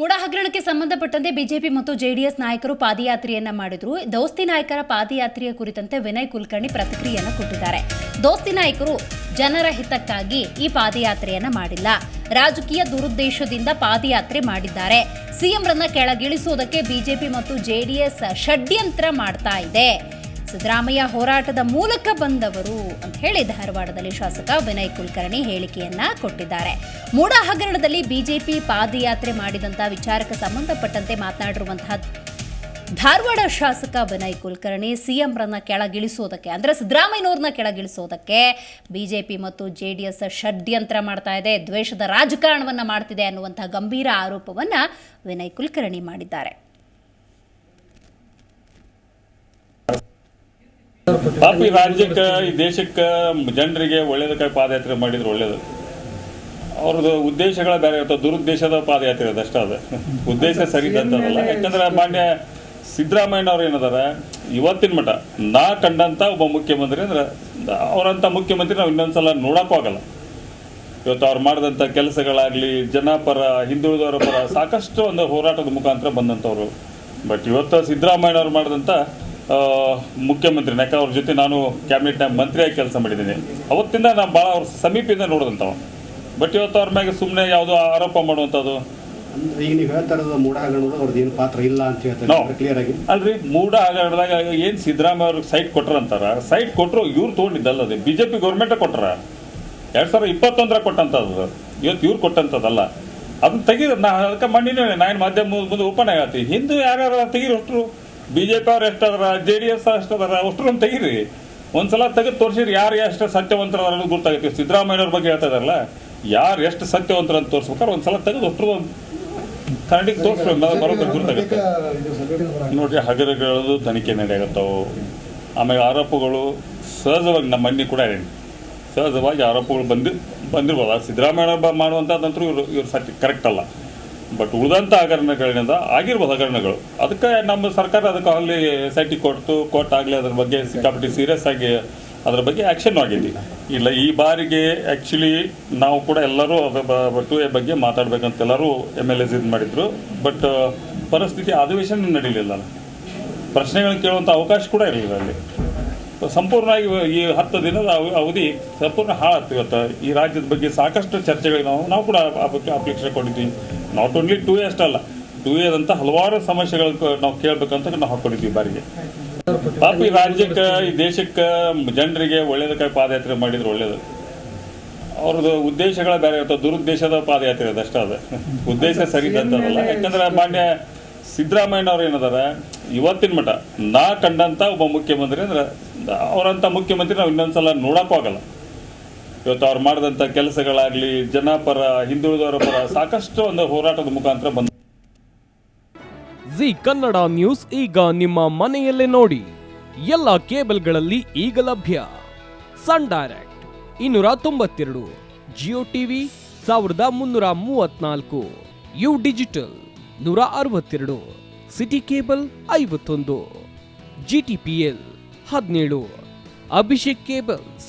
ಮೂಡ ಹಗರಣಕ್ಕೆ ಸಂಬಂಧಪಟ್ಟಂತೆ ಬಿಜೆಪಿ ಮತ್ತು ಜೆಡಿಎಸ್ ನಾಯಕರು ಪಾದಯಾತ್ರೆಯನ್ನ ಮಾಡಿದ್ರು. ದೋಸ್ತಿ ನಾಯಕರ ಪಾದಯಾತ್ರೆಯ ಕುರಿತಂತೆ ವಿನಯ್ ಕುಲಕರ್ಣಿ ಪ್ರತಿಕ್ರಿಯೆಯನ್ನು ಕೊಟ್ಟಿದ್ದಾರೆ. ದೋಸ್ತಿ ನಾಯಕರು ಜನರ ಹಿತಕ್ಕಾಗಿ ಈ ಪಾದಯಾತ್ರೆಯನ್ನ ಮಾಡಿಲ್ಲ. ರಾಜಕೀಯ ದುರುದ್ದೇಶದಿಂದ ಪಾದಯಾತ್ರೆ ಮಾಡಿದ್ದಾರೆ. ಸಿಎಂರನ್ನ ಕೆಳಗಿಳಿಸುವುದಕ್ಕೆ ಬಿಜೆಪಿ ಮತ್ತು ಜೆಡಿಎಸ್ ಷಡ್ಯಂತ್ರ ಮಾಡ್ತಾ ಇದೆ. ಸಿದ್ದರಾಮಯ್ಯ ಹೋರಾಟದ ಮೂಲಕ ಬಂದವರು ಅಂತ ಹೇಳಿ ಧಾರವಾಡದಲ್ಲಿ ಶಾಸಕ ವಿನಯ್ ಕುಲಕರ್ಣಿ ಹೇಳಿಕೆಯನ್ನ ಕೊಟ್ಟಿದ್ದಾರೆ. ಮೂಡ ಹಗರಣದಲ್ಲಿ ಬಿಜೆಪಿ ಪಾದಯಾತ್ರೆ ಮಾಡಿದಂತಹ ವಿಚಾರಕ್ಕೆ ಸಂಬಂಧಪಟ್ಟಂತೆ ಮಾತನಾಡಿರುವಂತಹ ಧಾರವಾಡ ಶಾಸಕ ವಿನಯ್ ಕುಲಕರ್ಣಿ ಸಿಎಂರನ್ನ ಕೆಳಗಿಳಿಸೋದಕ್ಕೆ, ಅಂದ್ರೆ ಸಿದ್ದರಾಮಯ್ಯನವ್ರನ್ನ ಕೆಳಗಿಳಿಸೋದಕ್ಕೆ ಬಿಜೆಪಿ ಮತ್ತು ಜೆ ಡಿ ಎಸ್ ಷಡ್ಯಂತ್ರ ಮಾಡ್ತಾ ಇದೆ, ದ್ವೇಷದ ರಾಜಕಾರಣವನ್ನು ಮಾಡ್ತಿದೆ ಅನ್ನುವಂತಹ ಗಂಭೀರ ಆರೋಪವನ್ನ ವಿನಯ್ ಕುಲಕರ್ಣಿ ಮಾಡಿದ್ದಾರೆ. ಪಾಪ ಈ ರಾಜ್ಯಕ್ಕೆ ಈ ದೇಶಕ್ಕೆ ಜನರಿಗೆ ಒಳ್ಳೇದಕ್ಕಾಗಿ ಪಾದಯಾತ್ರೆ ಮಾಡಿದ್ರೆ ಒಳ್ಳೇದು. ಅವ್ರದ್ದು ಉದ್ದೇಶಗಳ ಬೇರೆ ಇರ್ತವೆ ದುರುದ್ದೇಶದ ಪಾದಯಾತ್ರೆ ಅದು ಅಷ್ಟೇ ಅದು. ಉದ್ದೇಶ ಸರಿ ಅಂತದಲ್ಲ ಯಾಕಂದ್ರೆ ಮಾನ್ಯ ಸಿದ್ದರಾಮಯ್ಯನವ್ರು ಏನದಾರ ಇವತ್ತಿನ ಮಠ ನಾ ಕಂಡಂತ ಒಬ್ಬ ಮುಖ್ಯಮಂತ್ರಿ ಅಂದ್ರೆ ಅವರಂತ ಮುಖ್ಯಮಂತ್ರಿ ನಾವು ಇನ್ನೊಂದ್ಸಲ ನೋಡಕ್ಕೂ ಆಗಲ್ಲ. ಇವತ್ತು ಅವ್ರು ಮಾಡಿದಂಥ ಕೆಲಸಗಳಾಗಲಿ ಜನಪರ ಹಿಂದುಳಿದವರ ಪರ ಸಾಕಷ್ಟು ಒಂದು ಹೋರಾಟದ ಮುಖಾಂತರ ಬಂದಂಥವ್ರು. ಬಟ್ ಇವತ್ತು ಸಿದ್ದರಾಮಯ್ಯನವ್ರು ಮಾಡಿದಂಥ ಮುಖ್ಯಮಂತ್ರಿ ಯಾಕೆ ಅವ್ರ ಜೊತೆ ನಾನು ಕ್ಯಾಬಿನೆಟ್ನ ಮಂತ್ರಿಯಾಗಿ ಕೆಲಸ ಮಾಡಿದ್ದೀನಿ. ಅವತ್ತಿಂದ ನಾನು ಭಾಳ ಅವ್ರ ಸಮೀಪದಿಂದ ನೋಡಿದಂಥವ ಬಟ್ ಇವತ್ತು ಅವ್ರ ಮ್ಯಾಗೆ ಸುಮ್ಮನೆ ಯಾವುದೋ ಆರೋಪ ಮಾಡುವಂಥದ್ದು. ಅಂದ್ರೆ ಈಗ ನೀವು ಹೇಳ್ತಾ ಇರೋದು ಮೂಢ ಹಗರಣದ ಅವ್ರದ್ದು ಏನು ಪಾತ್ರ ಇಲ್ಲ ಅಂತ. ಹೇಳ್ತಾರೆ ಕ್ಲಿಯರ್ ಆಗಿ. ಅಲ್ರಿ ಮೂಡ ಹಗರಣದಾಗ ಏನು ಸಿದ್ದರಾಮಯ್ಯ ಅವ್ರಿಗೆ ಸೈಟ್ ಕೊಟ್ರಂತಾರ ಸೈಟ್ ಕೊಟ್ಟರು ಇವ್ರು ತೊಗೊಂಡಿದ್ದಲ್ಲ ಅದು. ಬಿ ಜೆ ಪಿ ಗೌರ್ಮೆಂಟೇ ಕೊಟ್ರ. ಎರಡು ಸಾವಿರದ ಇಪ್ಪತ್ತೊಂದರ ಕೊಟ್ಟಂಥದ್ದು ಇವತ್ತು ಇವ್ರು ಕೊಟ್ಟಂತದಲ್ಲ ಅದನ್ನ ತೆಗೀರಿ ನಾ ಅದಕ್ಕೆ ಮಣ್ಣಿನ ನಾನು ಮಾಧ್ಯಮ ಮುಂದೆ ಓಪನ್ ಆಗತ್ತಿ ಹಿಂದೂ ಯಾರ್ಯಾರ ತೆಗೀರಿ ಅಷ್ಟ್ರು ಬಿ ಜೆ ಪಿ ಅವ್ರು ಎಷ್ಟದಾರ, ಜೆ ಡಿ ಎಸ್ ಎಷ್ಟದಾರ ಅಷ್ಟರನ್ನು ತೆಗೀರಿ. ಒಂದ್ಸಲ ತೆಗೆದು ತೋರಿಸಿರಿ, ಯಾರು ಎಷ್ಟು ಸತ್ಯವಂತರ ಅನ್ನೋದು ಗೊತ್ತಾಗುತ್ತೆ. ಸಿದ್ದರಾಮಯ್ಯವ್ರ ಬಗ್ಗೆ ಹೇಳ್ತಾ ಇದಾರಲ್ಲ ಯಾರು ಎಷ್ಟು ಸತ್ಯವಂತರ ಅಂತ ತೋರಿಸ್ಬೇಕಾದ್ರೆ ಒಂದ್ಸಲ ತೆಗೆದು ಅಷ್ಟ್ರು ಕನ್ನಡಿಗೆ ತೋರಿಸ್ಬೇಕು ಬರೋದು ಗೊತ್ತಾಗುತ್ತೆ ನೋಡ್ರಿ ಹಗರಗಳು ತನಿಖೆ ನಡೆಯಾಗತ್ತವು ಆಮೇಲೆ ಆರೋಪಗಳು ಸಹಜವಾಗಿ ನಮ್ಮ ಮನೆ ಕೂಡ ಸಹಜವಾಗಿ ಆರೋಪಗಳು ಬಂದಿ, ಬಂದಿರ್ಬೋದು? ಸಿದ್ದರಾಮಯ್ಯ ಮಾಡುವಂಥದ್ದಂತೂ ಇವರು, ಇವ್ರು ಸತ್ಯ ಕರೆಕ್ಟ್ ಅಲ್ಲ. ಬಟ್ ಉಳಿದಂಥ ಹಗರಣಗಳಿಂದ ಆಗಿರ್ಬೋದು ಹಗರಣಗಳು. ಅದಕ್ಕೆ ನಮ್ಮ ಸರ್ಕಾರ ಅದಕ್ಕೆ ಅಲ್ಲಿ ಎಸ್ ಐ ಟಿ ಕೊಡ್ತು, ಕೋರ್ಟ್ ಆಗಲಿ ಅದ್ರ ಬಗ್ಗೆ ಸಿಕ್ಕಾಪಟ್ಟಿ ಸೀರಿಯಸ್ ಆಗಿ ಅದ್ರ ಬಗ್ಗೆ ಆ್ಯಕ್ಷನ್ ಆಗಿದ್ದೀವಿ ಇಲ್ಲ, ಈ ಬಾರಿಗೆ ಆ್ಯಕ್ಚುಲಿ ನಾವು ಕೂಡ ಎಲ್ಲರೂ ಟು ಎ ಬಗ್ಗೆ ಮಾತಾಡಬೇಕಂತ ಎಲ್ಲರೂ ಎಂ ಎಲ್ ಎಸ್ ಇದು ಮಾಡಿದ್ರು. ಬಟ್, ಪರಿಸ್ಥಿತಿ ಅಧಿವೇಶನ ನಡೀಲಿಲ್ಲ. ಪ್ರಶ್ನೆಗಳನ್ನ ಕೇಳುವಂಥ ಅವಕಾಶ ಕೂಡ ಇರಲಿಲ್ಲ ಅಲ್ಲಿ. ಸಂಪೂರ್ಣವಾಗಿ ಈ ಹತ್ತು ದಿನದ ಅವ- ಅವಧಿ ಸಂಪೂರ್ಣ ಹಾಳಾಗ್ತಿವತ್ತು ಈ ರಾಜ್ಯದ ಬಗ್ಗೆ ಸಾಕಷ್ಟು ಚರ್ಚೆಗಳಿಗೆ ನಾವು ನಾವು ಕೂಡ ಅಪೇಕ್ಷೆ ಕೊಟ್ಟಿದ್ವಿ. ನಾಟ್ ಓನ್ಲಿ ಟೂ ಎ ಅಷ್ಟಲ್ಲ ಟೂ ಎದಂತ ಹಲವಾರು ಸಮಸ್ಯೆಗಳ ನಾವು ಕೇಳ್ಬೇಕಂತ ನಾವು ಹಾಕೊಂಡಿದ್ವಿ ಈ ಬಾರಿಗೆ. ಪಾಪ ಈ ರಾಜ್ಯಕ್ಕೆ, ಈ ದೇಶಕ್ಕೆ ಜನರಿಗೆ ಒಳ್ಳೇದಕ್ಕಾಗಿ ಪಾದಯಾತ್ರೆ ಮಾಡಿದ್ರೆ ಒಳ್ಳೇದು. ಅವ್ರದ್ದು ಉದ್ದೇಶಗಳ ಬೇರೆ ಇರ್ತವೆ ದುರುದ್ದೇಶದ ಪಾದಯಾತ್ರೆ ಅದು ಅಷ್ಟೇ ಅದು. ಉದ್ದೇಶ ಸರಿ ಅಂತದಲ್ಲ ಯಾಕಂದ್ರೆ ಮಾನ್ಯ ಸಿದ್ದರಾಮಯ್ಯನವ್ರು ಏನದಾರ, ಇವತ್ತಿನ ಮಠ ನಾ ಕಂಡಂತ ಒಬ್ಬ ಮುಖ್ಯಮಂತ್ರಿ ಅಂದ್ರೆ, ಅವರಂತ ಮುಖ್ಯಮಂತ್ರಿ ನಾವು ಇನ್ನೊಂದ್ಸಲ ನೋಡಕ್ಕೂ ಆಗಲ್ಲ. ಇವತ್ತು ಅವ್ರು ಮಾಡಿದಂಥ ಕೆಲಸಗಳಾಗಲಿ ಜನಪರ ಹಿಂದುಳಿದವರ ಪರ ಸಾಕಷ್ಟು ಒಂದು ಹೋರಾಟದ ಮುಖಾಂತರ ಬಂದ ಜಿ ಕನ್ನಡ ನ್ಯೂಸ್ ಈಗ ನಿಮ್ಮ ಮನೆಯಲ್ಲೇ ನೋಡಿ. ಎಲ್ಲ ಕೇಬಲ್ಗಳಲ್ಲಿ ಈಗ ಲಭ್ಯ. ಸನ್ ಡೈರೆಕ್ಟ್ ಇನ್ನೂರ ತೊಂಬತ್ತೆರಡು, ಜಿಯೋ ಟಿವಿ ಸಾವಿರದ ಮುನ್ನೂರ ಮೂವತ್ನಾಲ್ಕು, ಯು ಡಿಜಿಟಲ್ ನೂರ ಅರವತ್ತೆರಡು, ಸಿಟಿ ಕೇಬಲ್ ಐವತ್ತೊಂದು, ಜಿ ಟಿ ಪಿ ಎಲ್ ಹದಿನೇಳು, ಅಭಿಷೇಕ್ ಕೇಬಲ್ಸ್